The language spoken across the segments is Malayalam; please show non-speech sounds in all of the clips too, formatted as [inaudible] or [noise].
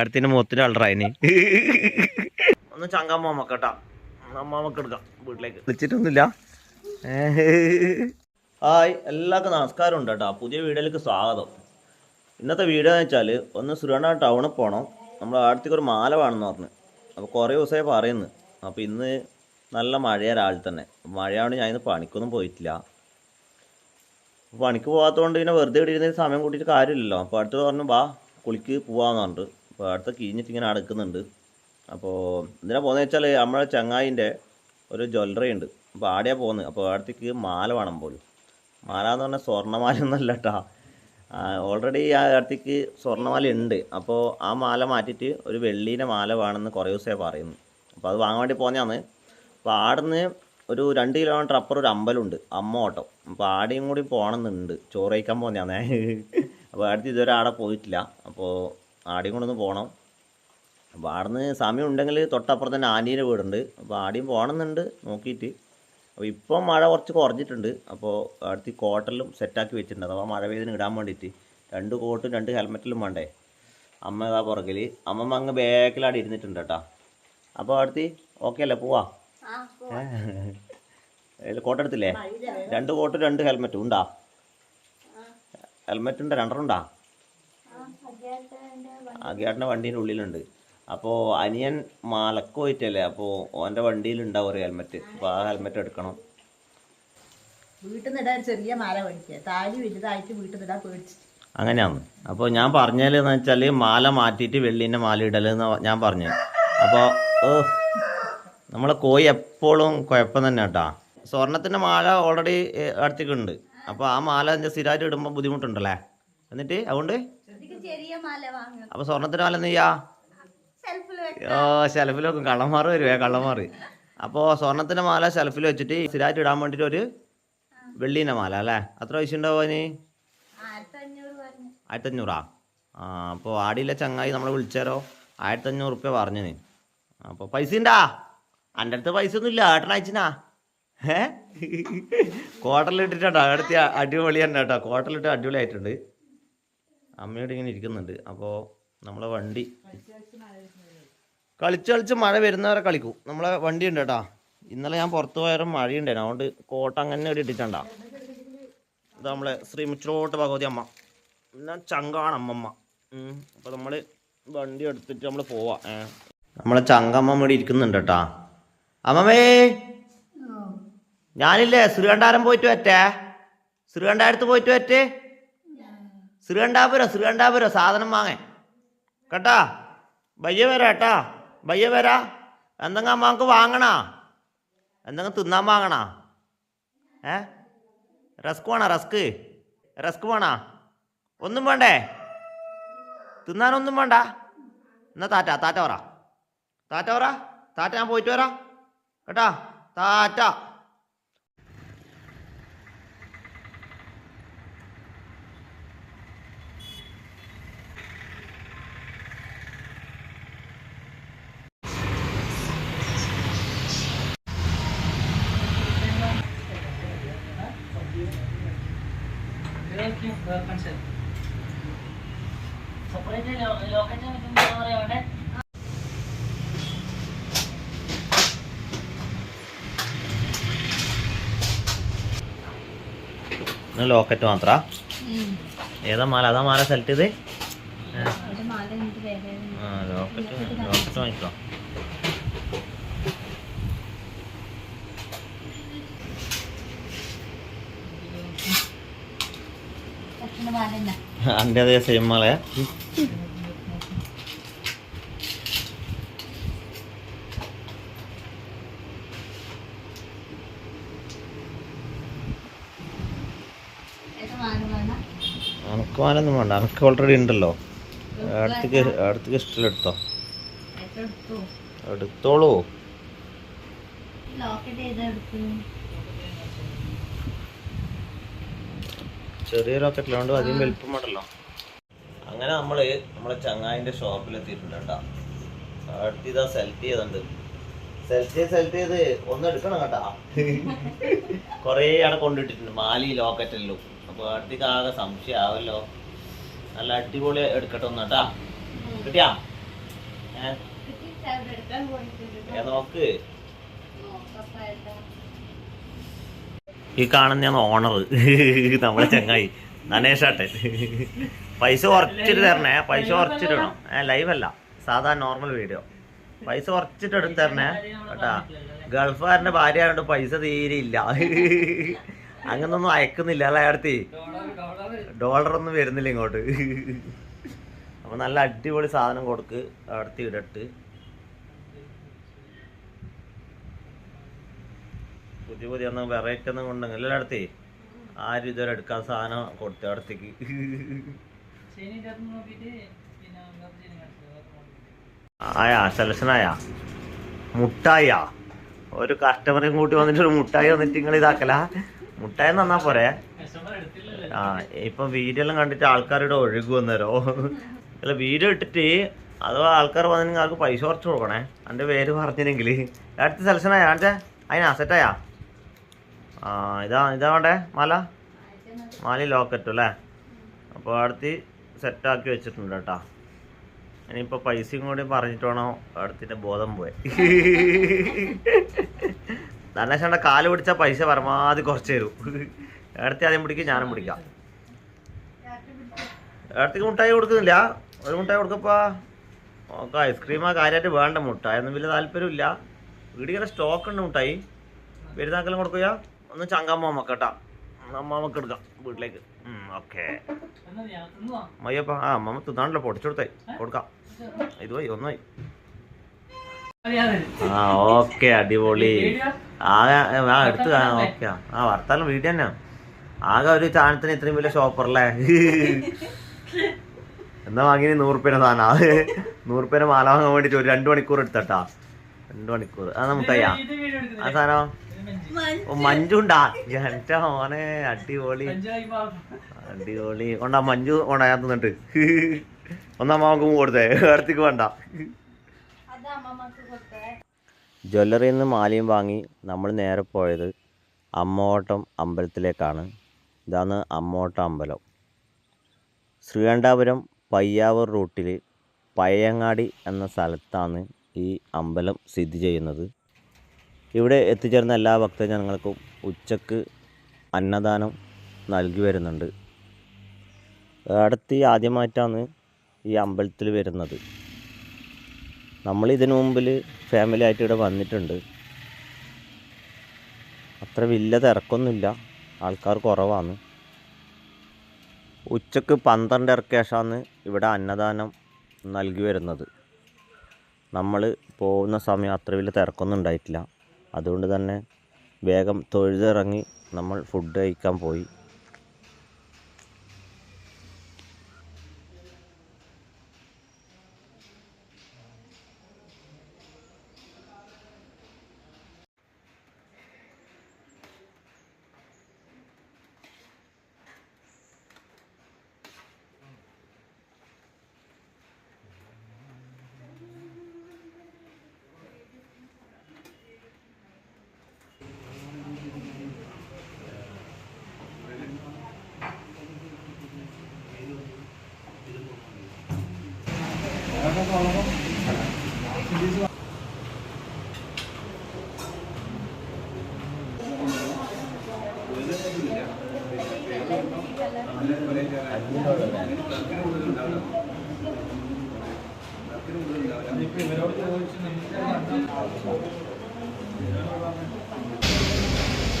ഏടത്തിന്റെ മുഖത്തിന് അളറായിന് [laughs] ഒന്ന് ചങ്കമ്മ മക്കട്ടാ അമ്മാമക്ക് എടുക്കാം വീട്ടിലേക്ക്. വിളിച്ചിട്ടൊന്നുമില്ല. [laughs] ഹായ് എല്ലാവർക്കും നമസ്കാരം ഉണ്ട് കേട്ടോ പുതിയ വീഡിയോയിലേക്ക് സ്വാഗതം. ഇന്നത്തെ വീഡിയോ എന്ന് വെച്ചാൽ ഒന്ന് സുരണ ടൗണിൽ പോകണം നമ്മൾ അടുത്തേക്ക് ഒരു മാല വേണമെന്ന് പറഞ്ഞു. അപ്പോൾ കുറേ ദിവസമായി പറയുന്നു. അപ്പോൾ ഇന്ന് നല്ല മഴയാണ് രാവിലെ തന്നെ. മഴയാകൊണ്ട് ഞാൻ ഇന്ന് പണിക്കൊന്നും പോയിട്ടില്ല. പണിക്ക് പോകാത്തതുകൊണ്ട് പിന്നെ വെറുതെ ഇടിയിരുന്ന സമയം കൂട്ടിയിട്ട് കാര്യമില്ലല്ലോ. അപ്പോൾ അടുത്ത് പറഞ്ഞു വാ കുളിക്ക് പോവാന്ന് പറഞ്ഞിട്ട്. അപ്പോൾ അടുത്ത കീഞ്ഞിട്ട് ഇങ്ങനെ അടുക്കുന്നുണ്ട്. അപ്പോൾ എന്തിനാ പോകുന്നത് വെച്ചാൽ നമ്മളെ ചങ്ങായിന്റെ ഒരു ജ്വല്ലറി ഉണ്ട്. അപ്പോൾ ആടെയാണ് പോകുന്നത് അപ്പോൾ അടുത്തേക്ക് മാല വേണം പോലും. മാല എന്ന് പറഞ്ഞാൽ സ്വർണമാല ഒന്നല്ല കേട്ടോ ഓൾറെഡി ആ അടുത്തേക്ക് സ്വർണമാല ഉണ്ട്. അപ്പോൾ ആ മാല മാറ്റിയിട്ട് ഒരു വെള്ളീന്റെ മാല വേണമെന്ന് കുറേ ദിവസമായി പറയുന്നു. അപ്പോൾ അത് വാങ്ങാൻ വേണ്ടി പോന്നെയാണ്. അപ്പോൾ ആടുന്ന് ഒരു രണ്ട് കിലോമീറ്റർ അപ്പുറം ഒരു അമ്പലമുണ്ട്. അമ്മ ഓട്ടം. അപ്പോൾ ആടെയും കൂടി പോകണമെന്നുണ്ട്. ചോറ് കഴിക്കാൻ പോന്നെയാണേ. അപ്പോൾ അടുത്ത് ഇതുവരെ ആടെ പോയിട്ടില്ല. അപ്പോൾ ആടെയും കൊണ്ടൊന്ന് പോകണം അപ്പോൾ ആടുന്ന് സമയം ഉണ്ടെങ്കിൽ തൊട്ടപ്പുറത്ത് തന്നെ ആന്റീന്റെ വീടുണ്ട്. അപ്പോൾ ആടിയും പോകണമെന്നുണ്ട് നോക്കിയിട്ട്. അപ്പോൾ ഇപ്പം മഴ കുറച്ച് കുറഞ്ഞിട്ടുണ്ട്. അപ്പോൾ അടുത്ത് കോട്ടലും സെറ്റാക്കി വെച്ചിട്ടുണ്ട്. അപ്പോൾ മഴ പെയ്തിന് ഇടാൻ വേണ്ടിയിട്ട്. രണ്ട് കോട്ടും രണ്ട് ഹെൽമെറ്റിലും വേണ്ടേ. അമ്മ ഇതാ പുറകിൽ അമ്മമ്മ അങ്ങ് ബാക്കിലാടി ഇരുന്നിട്ടുണ്ട് കേട്ടോ. അപ്പോൾ അടുത്ത് ഓക്കെ അല്ലേ? പോവാ. കോട്ടെടുത്തില്ലേ? രണ്ട് കോട്ടും രണ്ട് ഹെൽമെറ്റും ഉണ്ടാ? ഹെൽമെറ്റ് ഉണ്ട് രണ്ടെണ്ണം ഉണ്ടാ? ആദ്യമായിട്ടിന്റെ വണ്ടീന്റെ ഉള്ളിലുണ്ട്. അപ്പോൾ അനിയൻ മലക്ക് പോയിട്ടല്ലേ? അപ്പോൾ ഓന്റെ വണ്ടിയിലുണ്ടാവും ഒരു ഹെൽമെറ്റ് അപ്പോൾ ആ ഹെൽമെറ്റ് എടുക്കണം. വീട്ടിൽ നിന്ന് ചെറിയ മാല മേടിക്കുക. താലി വലുതായിട്ട് വീട്ടിൽ നിന്നിടാൻ പേടിച്ചിട്ട് അങ്ങനെയാണ്. അപ്പോൾ ഞാൻ പറഞ്ഞതെന്ന് വെച്ചാൽ മാല മാറ്റിയിട്ട് വെള്ളീന്റെ മാല ഇടലെന്ന് ഞാൻ പറഞ്ഞു. അപ്പോൾ നമ്മളെ കോയി എപ്പോഴും കുഴപ്പം തന്നെ കേട്ടാ. സ്വർണത്തിന്റെ മാല ഓൾറെഡി അടുത്തേക്കുണ്ട് അപ്പോൾ ആ മാല സ്ഥിരമായിട്ട് ഇടുമ്പോൾ ബുദ്ധിമുട്ടുണ്ടല്ലേ? എന്നിട്ട് അതുകൊണ്ട്? അപ്പോൾ സ്വർണത്തിന്റെ മാല എന്ത് ചെയ്യാ? ഓ ഷെൽഫിൽ വെക്കും. കള്ളന്മാർ വരുവേ കള്ളന്മാർ അപ്പോൾ സ്വർണത്തിന്റെ മാല ഷെൽഫിൽ വെച്ചിട്ട് സ്ഥിരമായിട്ട് ഇടാൻ വേണ്ടിയിട്ട് ഒരു വെള്ളീന്റെ മാല അല്ലേ? അത്ര പൈസ ഉണ്ടാവും അതിന്? ആയിരത്തഞ്ഞൂറാ ആ അപ്പോൾ ആടിയിലെ ചങ്ങായി നമ്മളെ വിളിച്ചാരോ? ആയിരത്തഞ്ഞൂറ് റുപ്യ പറഞ്ഞിന്. അപ്പോൾ പൈസ ഉണ്ടാ എന്റെ അടുത്ത് പൈസ ഒന്നും ഇല്ല ഏട്ടനയച്ചിനാ ഏ? [laughs] കോട്ടലിട്ടിട്ടാ അടുത്ത അടിപൊളി തന്നെ കേട്ടോ. കോട്ടലിട്ട് അടിപൊളി ആയിട്ടുണ്ട് അമ്മയോട് ഇങ്ങനെ ഇരിക്കുന്നുണ്ട്. അപ്പോൾ നമ്മളെ വണ്ടി കളിച്ച് കളിച്ച് മഴ വരുന്നവരെ കളിക്കൂ. നമ്മളെ വണ്ടി ഉണ്ട് കേട്ടോ. ഇന്നലെ ഞാൻ പുറത്ത് പോയാലും മഴയുണ്ടായിരുന്നു അതുകൊണ്ട് കോട്ട അങ്ങനെ ഇട്ടിട്ടുണ്ടാ. ഇത് നമ്മളെ ശ്രീമുച്ചിലോട്ട് ഭഗവതി അമ്മ. എന്നാ ചങ്കാണ് അമ്മമ്മ. അപ്പോൾ നമ്മൾ വണ്ടി എടുത്തിട്ട് നമ്മൾ പോവാം. നമ്മളെ ചങ്കമ്മ ഇവിടെ ഇരിക്കുന്നുണ്ട് കേട്ടാ. അമ്മമ്മേ. ഞാനില്ലേ ശ്രീകണ്ഠാരം പോയിട്ട് പറ്റേ ശ്രീകണ്ഠാരത്ത് പോയിട്ട് പറ്റേ ശ്രീകണ്ഠാപുരം ശ്രീകണ്ഠാപുരം സാധനം വാങ്ങേ. കേട്ടാ? ബയ്യ വരാ കേട്ടാ. ബയ്യ വരാ. എന്തെങ്കിലും അമ്മയ്ക്ക് വാങ്ങണാ. എന്തെങ്കിലും തിന്നാൻ വാങ്ങണാ. ഏ? റസ്ക് വേണോ റസ്ക്? റസ്ക് വേണോ? ഒന്നും വേണ്ടേ? തിന്നാനൊന്നും വേണ്ട. എന്നാ താറ്റ താറ്റ പറ. താറ്റ പറ. താറ്റ ഞാൻ പോയിട്ട് വരാം. കേട്ടാ? താറ്റ ലോക്കറ്റ് മാത്ര? ഏതാ മാല? അതാ മാല സെലക്ട് ചെയ്ത്? ആ ലോക്കറ്റ് ലോക്കറ്റ് വാങ്ങിക്കോ. എന്റെ അതേ സെയിം മാലയാ അനക്ക് മാനൊന്നും വേണ്ട. അനക്ക് ഓൾറെഡി ഉണ്ടല്ലോ. അടുത്തേക്ക് അടുത്തേക്ക് എടുത്തോ? എടുത്തോളൂ. ലോക്കറ്റ് ചെയ്തെടുത്തു ചെറിയ റോക്കറ്റിലുണ്ട് അധികം വലിപ്പം വേണ്ടല്ലോ. അങ്ങനെ നമ്മൾ നമ്മളെ ചങ്ങായിന്റെ ഷോപ്പിൽ എത്തിയിട്ടുണ്ട് കേട്ടാ. അടുത്ത് ഇതാ സെലക്ട് ചെയ്തുണ്ട്. സെലക്ട് ചെയ്ത് സെലക്ട് ചെയ്ത് ഒന്ന് എടുക്കണം കേട്ടാ. കൊറേ അവിടെ കൊണ്ടിട്ടിട്ടുണ്ട് മാലി ലോക്കറ്റല്ലോ. അപ്പൊ അടുത്തേക്ക് ആകെ സംശയമാവല്ലോ നല്ല അടിപൊളി എടുക്കട്ടെ ഒന്ന് കേട്ടാ. കിട്ടിയാ? ഏ? ഏ, നോക്ക്. ഈ കാണുന്ന ഓണർ [laughs] നമ്മളെ ചങ്ങായി. നനേഷാട്ടെ. പൈസ കുറച്ചിട്ട് തരണേ. പൈസ കുറച്ചിടണം ഏ ലൈവ് അല്ല. സാധാ നോർമൽ വീഡിയോ പൈസ കുറച്ചിട്ട് എടുത്ത് തരണേ. കേട്ടാ? ഗൾഫുകാരന്റെ ഭാര്യ ആയതുകൊണ്ട് പൈസ തീരെ ഇല്ല. [laughs] അങ്ങനൊന്നും അയക്കുന്നില്ല അല്ലേ ഡോളർ ഒന്നും വരുന്നില്ല ഇങ്ങോട്ട്. [laughs] അപ്പൊ നല്ല അടിപൊളി സാധനം കൊടുക്ക് അടുത്ത് ഇടട്ട് പുതിയ പുതിയ ഒന്നും വെറൈറ്റി ഒന്നും കൊണ്ടെങ്കിൽ എല്ലാ അടുത്തേ ആരും ഇതുവരെ എടുക്കാൻ സാധനം കൊടുത്തു അടുത്തേക്ക്. ആയാ സെലക്ഷനായാ മുട്ടായ. ഒരു കസ്റ്റമറേയും കൂട്ടി വന്നിട്ട് ഒരു മുട്ടായി വന്നിട്ട് നിങ്ങൾ ഇതാക്കല? മുട്ടായി നന്നാ പോരെ? ആ ഇപ്പൊ വീഡിയോ എല്ലാം കണ്ടിട്ട് ആൾക്കാരുടെ ഒഴുകു വന്നേരോ അല്ല വീഡിയോ ഇട്ടിട്ട് അഥവാ ആൾക്കാർ വന്നിട്ട് ആൾക്ക് പൈസ കുറച്ച് കൊടുക്കണേ? എന്റെ പേര് പറഞ്ഞില്ലെങ്കിൽ അടുത്ത സെലക്ഷനായാ ആട്ടെ അതിനാ സെറ്റായാ ആ ഇതാ ഇതാ വേണ്ടേ? മാല? മാല ലോക്കറ്റും അല്ലേ? അപ്പോൾ അടുത്ത് സെറ്റാക്കി വെച്ചിട്ടുണ്ട് കേട്ടോ. ഇനിയിപ്പോൾ പൈസയും കൂടി പറഞ്ഞിട്ട് വേണം അടുത്തിന്റെ ബോധം പോയി. ധനേശന്റെ കാൽ പിടിച്ചാൽ പൈസ പരമാവധി കുറച്ച് തരും. അടുത്ത് ആദ്യം പിടിക്കും ഞാനും പിടിക്കാം. അടുത്തേക്ക് മുട്ടായി കൊടുക്കുന്നില്ല? ഒരു മുട്ടായി കൊടുക്കപ്പാ. ഓക്കെ ഐസ്ക്രീമാ കാര്യമായിട്ട് വേണ്ട മുട്ടായി. ഒന്നും വലിയ താല്പര്യമില്ല. വീടിങ്ങനെ സ്റ്റോക്ക് ഉണ്ട് മുട്ടായി. പെരുന്നാക്കെല്ലാം കൊടുക്കുക ഒന്ന് ചങ്കാമ്മ മക്കട്ടാ അമ്മാമക്ക് എടുക്കാം വീട്ടിലേക്ക്. ഓക്കെ. മയ്യപ്പ ആ അമ്മമ്മ തിന്നാണല്ലോ പൊടിച്ചെടുത്തേ കൊടുക്കാം. ഇത് പോയി ഒന്നായി ആ ഓക്കെ അടിപൊളി. ആ എടുത്ത് ഓക്കെ. ആ വർത്താനം വീട്ടിൽ തന്നെ ആകെ ഒരു സാധനത്തിന് ഇത്രയും വലിയ ഷോപ്പറല്ലേ? എന്നാ വാങ്ങി നൂറുപ്പേന സാധനം. നൂറുപ്യേനെ മാല വാങ്ങാൻ വേണ്ടിട്ട് ഒരു രണ്ടു മണിക്കൂർ എടുത്തട്ടാ. രണ്ടു മണിക്കൂർ. അത് മുട്ടയ്യാ ആ സാധനം? മഞ്ജുണ്ടാ. എന്റെ മോനെ അടിപൊളി. അടിപൊളി. കൊണ്ടാ മഞ്ജു കൊണ്ടാ ഞാൻ തിന്നിട്ട്. ഒന്നാം മാമക്ക് കൊടുത്തേ. അടുത്തേക്ക് വേണ്ട. ജ്വല്ലറിയിൽ നിന്ന് മാലയും വാങ്ങി നമ്മൾ നേരെ പോയത് അമ്മോട്ടം അമ്പലത്തിലേക്കാണ്. ഇതാണ് അമ്മോട്ടം അമ്പലം. ശ്രീകണ്ഠാപുരം പയ്യാവൂർ റൂട്ടിൽ പയ്യങ്ങാടി എന്ന സ്ഥലത്താണ് ഈ അമ്പലം സ്ഥിതി ചെയ്യുന്നത്. ഇവിടെ എത്തിച്ചേർന്ന എല്ലാ ഭക്തജനങ്ങൾക്കും ഉച്ചയ്ക്ക് അന്നദാനം നൽകി വരുന്നുണ്ട്. അടുത്ത് ആദ്യമായിട്ടാണ് ഈ അമ്പലത്തിൽ വരുന്നത്. നമ്മൾ ഇതിനു മുമ്പിൽ ഫാമിലി ആയിട്ട് ഇവിടെ വന്നിട്ടുണ്ട്. അത്ര വലിയ തിരക്കൊന്നുമില്ല. ആൾക്കാർ കുറവാണ്. ഉച്ചയ്ക്ക് പന്ത്രണ്ട് ശേഷമാണ് ഇവിടെ അന്നദാനം നൽകി വരുന്നത്. നമ്മൾ പോകുന്ന സമയം അത്ര വലിയ തിരക്കൊന്നും ഉണ്ടായിട്ടില്ല. അതുകൊണ്ട് തന്നെ വേഗം തൊഴുതിറങ്ങി നമ്മൾ ഫുഡ് കഴിക്കാൻ പോയി.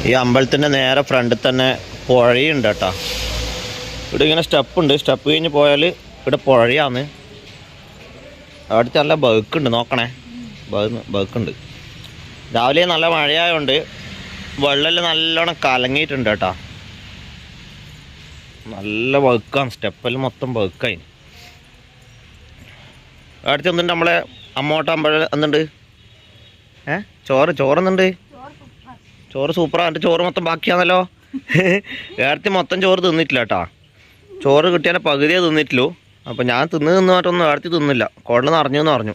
ഈ അമ്പലത്തിന്റെ നേരെ ഫ്രണ്ടിൽ തന്നെ പുഴയുണ്ട് കേട്ടോ. ഇവിടെ ഇങ്ങനെ സ്റ്റെപ്പ് ഉണ്ട്. സ്റ്റെപ്പ് കഴിഞ്ഞ് പോയാൽ ഇവിടെ പുഴയാണ്. അവിടുത്തെ നല്ല ബേക്കുണ്ട് നോക്കണേ. ബേക്കുണ്ട് രാവിലെ നല്ല മഴയായതുകൊണ്ട് വെള്ളമെല്ലാം നല്ലോണം കലങ്ങിയിട്ടുണ്ട് കേട്ടോ. നല്ല വഴുക്കാണ് സ്റ്റെപ്പിൽ മൊത്തം വഴുക്കായി അടുത്ത് എന്തുണ്ട് നമ്മളെ അമ്മോട്ട എന്നുണ്ട് എന്തുണ്ട്? ഏ? ചോറ് ചോറ് എന്തുണ്ട്? ചോറ് സൂപ്പറാണ് എന്റെ ചോറ് മൊത്തം ബാക്കിയാണല്ലോ. നേരത്തെ മൊത്തം ചോറ് തിന്നിട്ടില്ല കേട്ടാ. ചോറ് കിട്ടിയാൽ പകുതിയേ തിന്നിട്ടുള്ളൂ. അപ്പോൾ ഞാൻ തിന്ന് തിന്ന് മാറ്റൊന്നും ഏടത്തി തിന്നില്ല. കുടൽ നിറഞ്ഞു എന്ന് പറഞ്ഞു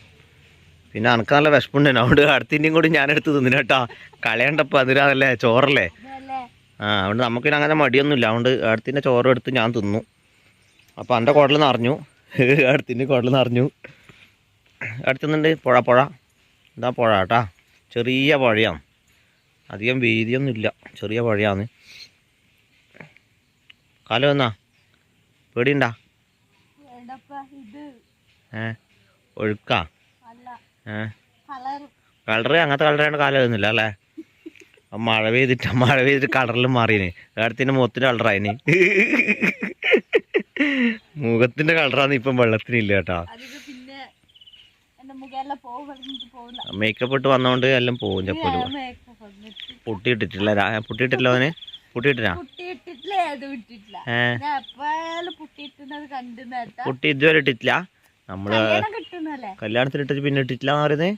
പിന്നെ എനിക്ക് നല്ല വിശപ്പുണ്ടായിരുന്നു അതുകൊണ്ട് അടുത്തിന്റെയും കൂടി ഞാനെടുത്ത് തിന്നില്ല കേട്ടാ. കളയണ്ടപ്പോൾ അതിരാതല്ലേ ചോറല്ലേ? ആ അതുകൊണ്ട് നമുക്ക് പിന്നെ അങ്ങനെ മടിയൊന്നുമില്ല. അതുകൊണ്ട് അടുത്തിന്റെ ചോറ് എടുത്ത് ഞാൻ തിന്നു. അപ്പോൾ എന്റെ കുടൽ നിറഞ്ഞു അടുത്തിന്റെ കുടൽ നിറഞ്ഞു അടുത്തുന്നുണ്ട് പുഴ പുഴ. ഇതാ പുഴ കേട്ടാ. ചെറിയ പുഴയാണ്. അധികം വീതിയൊന്നുമില്ല. ചെറിയ പുഴയാണ്. കാലം എന്നാ? പേടിയുണ്ടാ? ഏ? ഒഴുക്കാ? ഏ? കളർ കളറ് അങ്ങനത്തെ കളറാണ് കാലമൊന്നുമില്ല അല്ലേ? മഴ പെയ്തിട്ട് മഴ പെയ്തിട്ട് കളറിലും മാറിയന് ഏടത്തിന്റെ മുഖത്തിന്റെ കളറായിന്. മുഖത്തിന്റെ കളറാന്ന് ഇപ്പം വെള്ളത്തിനില്ല കേട്ടാ അതിന് പിന്നെ എന്റെ മുഖെല്ലാം പോകുന്നിട്ട് പോകുന്ന മേക്കപ്പ് ഇട്ട് വന്നോണ്ട് എല്ലാം പോകും ചെപ്പോലും. പൊട്ടിയിട്ടിട്ടില്ല. പൊട്ടിയിട്ടില്ല അവന് പൊട്ടിയിട്ടില്ല? പൊട്ടി ഇതുവരെ ഇട്ടിട്ടില്ല. നമ്മൾ കല്യാണത്തിന് ഇട്ടിട്ട് പിന്നെ ഇട്ടിട്ടില്ല എന്ന് പറയുന്നത്?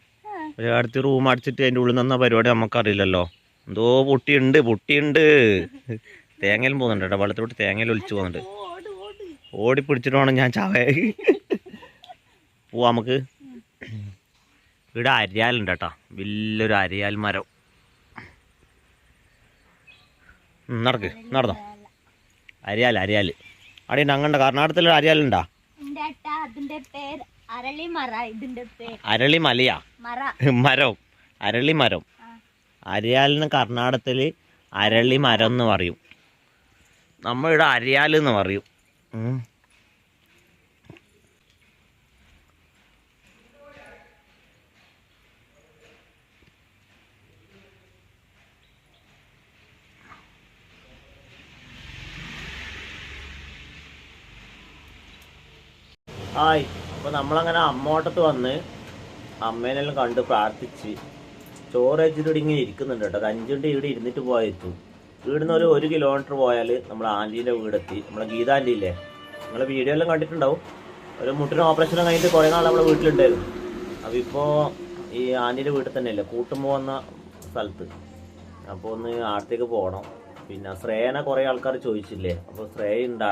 ഒരു അടുത്ത് റൂം അടിച്ചിട്ട് അതിന്റെ ഉള്ളിൽ നിന്ന പരിപാടി നമുക്കറിയില്ലല്ലോ. എന്തോ പൊട്ടിയുണ്ട് പൊട്ടിയുണ്ട്. തേങ്ങയിലും പോകുന്നുണ്ട് കേട്ടോ. വെള്ളത്തിലോട്ട് തേങ്ങയിൽ ഒലിച്ചു പോകുന്നുണ്ട്. ഓട് ഓട് ഓടി. പിടിച്ചിട്ട് വേണം ഞാൻ ചാവേ പോവാ നമുക്ക്. ഇവിടെ അരിയാലുണ്ട് കേട്ടോ. വലിയൊരു അരിയാൽ മരം. നടക്ക് നടന്നോ. അരിയാൽ അരിയാൽ. അവിടെ ഉണ്ട് അങ്ങണ്ട കർണാടകത്തിൽ അരിയാലുണ്ടാ എന്റെ അതിന്റെ പേര് അരളി മലയാ മരം അരളി മരം അരിയാലിന് കർണാടകത്തിൽ അരളി മരം എന്ന് പറയും. നമ്മളിവിടെ അരിയാൽ എന്ന് പറയും. ഹായ്. അപ്പോൾ നമ്മളങ്ങനെ അമ്മോട്ടത്ത് വന്ന് അമ്മേനെല്ലാം കണ്ട് പ്രാർത്ഥിച്ച് ചോറ് വെച്ചിട്ട് ഇങ്ങനെ ഇരിക്കുന്നുണ്ട് കേട്ടോ. ഒരു അഞ്ചുണ്ട് ഇവിടെ ഇരുന്നിട്ട് പോയെത്തും ഇവിടുന്ന് ഒരു ഒരു കിലോമീറ്റർ പോയാൽ നമ്മൾ ആന്റീന്റെ വീടെത്തി. നമ്മളെ ഗീത ആന്റി ഇല്ലേ? നിങ്ങളെ വീഡിയോ എല്ലാം കണ്ടിട്ടുണ്ടാവും. ഒരു മുട്ടിന് ഓപ്പറേഷൻ കഴിഞ്ഞിട്ട് കുറേ നാൾ നമ്മളെ വീട്ടിലുണ്ടായിരുന്നു. അപ്പോൾ ഇപ്പോൾ ഈ ആന്റീന്റെ വീട്ടിൽ തന്നെയല്ലേ? കൂട്ടുമ്പോൾ വന്ന സ്ഥലത്ത്. അപ്പോൾ ഒന്ന് ആടത്തേക്ക് പോകണം പിന്നെ ശ്രേയനെ കുറേ ആൾക്കാർ ചോദിച്ചില്ലേ? അപ്പോൾ ശ്രേയ ഉണ്ട്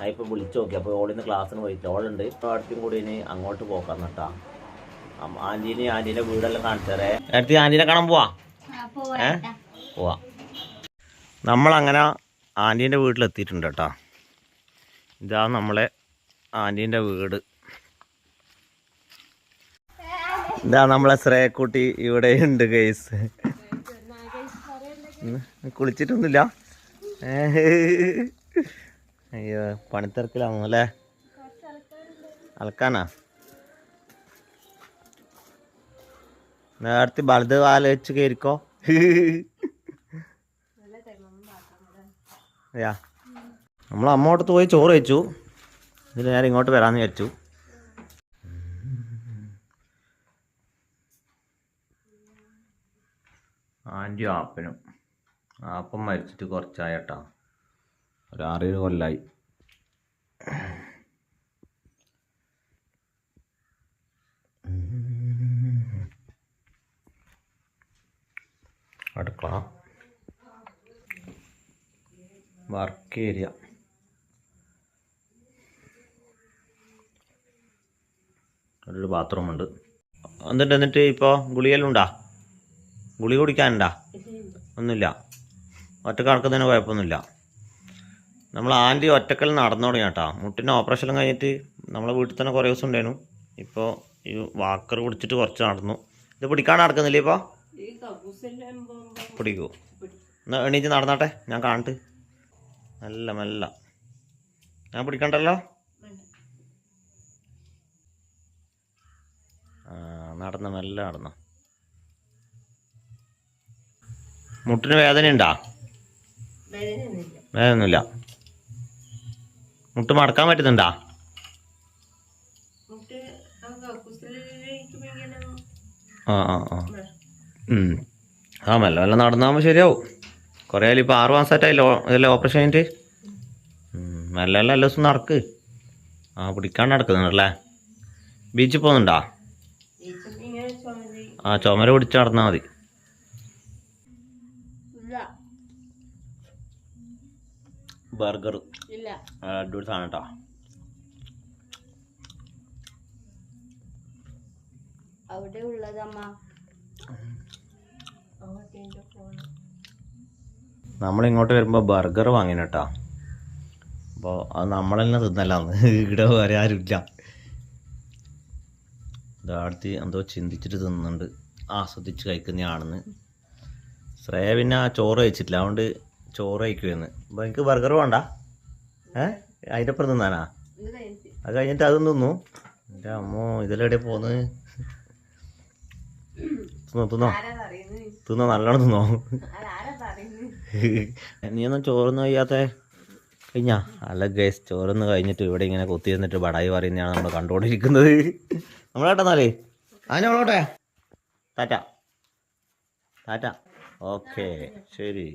ഞാൻ ഇപ്പോൾ വിളിച്ചു നോക്കി. അപ്പോൾ ഓളിന്ന് ക്ലാസ്സിന് പോയിട്ട് ഓളുണ്ട്. ഇപ്പോൾ അടുത്തും കൂടി ഇനി അങ്ങോട്ട് പോക്കാം കേട്ടാ. ആന്റീനെ ആന്റീന്റെ വീടെല്ലാം കാണിച്ചേരേ. അടുത്ത് ആന്റീനെ കാണാൻ പോവാ? ഏ? പോവാ. നമ്മളങ്ങനെ ആന്റീന്റെ വീട്ടിലെത്തിയിട്ടുണ്ട് കേട്ടോ. ഇതാ നമ്മളെ ആന്റീന്റെ വീട്. ഇതാ നമ്മളെ ശ്രേയക്കുട്ടി ഇവിടെ ഉണ്ട് ഗൈസ് കുളിച്ചിട്ടൊന്നുമില്ല. ഏ. അയ്യോ പണിത്തിരക്കിലാണോ അല്ലേ? അലക്കാനാ? നേരത്തെ വലത് കാല വെച്ച് കയറിക്കോ. അയ്യാ നമ്മൾ അമ്മോട്ട് പോയി ചോറ് വെച്ചു. ഇതിൽ ഞാൻ ഇങ്ങോട്ട് വരാമെന്ന് വിചാരിച്ചു. ആന്റിയും ആപ്പനും. ആപ്പം മരിച്ചിട്ട് കുറച്ചായട്ടാ ഒരു ആറേഴ് കൊല്ലായി. അടുക്കള. Work area. ഒരു ബാത്റൂം ഉണ്ട്. എന്നിട്ട് എന്നിട്ട് ഇപ്പോൾ ഗുളികയിലുണ്ടാ ഗുളിക കുടിക്കാനുണ്ടാ? ഒന്നുമില്ല. ഒറ്റ കണക്കുന്നതിന് കുഴപ്പമൊന്നുമില്ല. നമ്മൾ ആന്റി ഒറ്റക്കൽ നടന്നു തുടങ്ങി കേട്ടോ. മുട്ടിന്റെ ഓപ്പറേഷൻ കഴിഞ്ഞിട്ട് നമ്മളെ വീട്ടിൽ തന്നെ കുറേ ദിവസം ഉണ്ടായിരുന്നു. ഇപ്പോൾ ഈ വാക്കർ പിടിച്ചിട്ട് കുറച്ച് നടന്നു. ഇത് പിടിക്കാൻ നടക്കുന്നില്ല ഇപ്പോൾ? പിടിക്കൂ. എന്നാ എണീച്ച് നടന്നാട്ടെ? ഞാൻ കാണട്ട്. നല്ല മെല്ല. ഞാൻ പിടിക്കണ്ടല്ലോ? ആ നടന്ന മെല്ല നടന്നു. മുട്ടിന് വേദന ഉണ്ടാ വേദനയൊന്നുമില്ല. മുട്ട് മടക്കാൻ പറ്റുന്നുണ്ടാ? ആ ആ ആ. ആ മെല്ലെ മെല്ലെ നടന്നാകുമ്പോൾ ശരിയാവും. കുറേ ആയാലും ഇപ്പോൾ ആറ് മാസമായിട്ടായില്ലോ ഇതല്ലേ ഓപ്പറേഷൻ കഴിഞ്ഞിട്ട്? മെല്ലെ മെല്ലെ എല്ലാ ദിവസവും നടക്ക്. ആ പിടിക്കാൻ നടക്കുന്നുണ്ടല്ലേ ബീച്ചിൽ പോകുന്നുണ്ടാ? ആ ചുമര പിടിച്ച് നടന്നാൽ മതി ഇല്ല ബർഗർ ഇല്ല. അടിപൊളി സാധനം കേട്ടോ അവിടെ ഉള്ളതമ്മ. നമ്മളിങ്ങോട്ട് വരുമ്പോൾ ബർഗർ വാങ്ങിന് കേട്ടോ അപ്പോൾ അത് നമ്മളെന്നെ തിന്നല്ല ഇവിടെ വേറെ ആരുമില്ല ഇതാടത്തി എന്തോ ചിന്തിച്ചിട്ട് തിന്നുന്നുണ്ട്. ആസ്വദിച്ച് കഴിക്കുന്നതാണെന്ന് ശ്രേയ പിന്നെ ആ ചോറ് കഴിച്ചിട്ടില്ല. അതുകൊണ്ട് ചോറ് കഴിക്കുമെന്ന് അപ്പോൾ എനിക്ക് ബർഗർ വേണ്ട. ഏ? അതിന്റെ അപ്പുറം തിന്നാനാ? അത് കഴിഞ്ഞിട്ട് അതും തിന്നു. എന്റെ അമ്മോ ഇതിലെവിടെ പോന്ന്? തിന്നോ തിന്നോ? തിന്നോ നല്ലോണം തിന്നോ. നീ ഒന്നും ചോറൊന്നും കഴിയാത്ത കഴിഞ്ഞാ? അല്ല ഗൈസ് ചോറൊന്ന് കഴിഞ്ഞിട്ട് ഇവിടെ ഇങ്ങനെ കൊത്തി കുത്തിയിരുന്നിട്ട് ബടായി പറയുന്നതാണ് നമ്മൾ കണ്ടുകൊണ്ടിരിക്കുന്നത്. നമ്മളേട്ടാ എന്നാലേ? അതിനെ അവളോട്ടെ ടാറ്റ. ടാറ്റ. ഓക്കെ ശരി.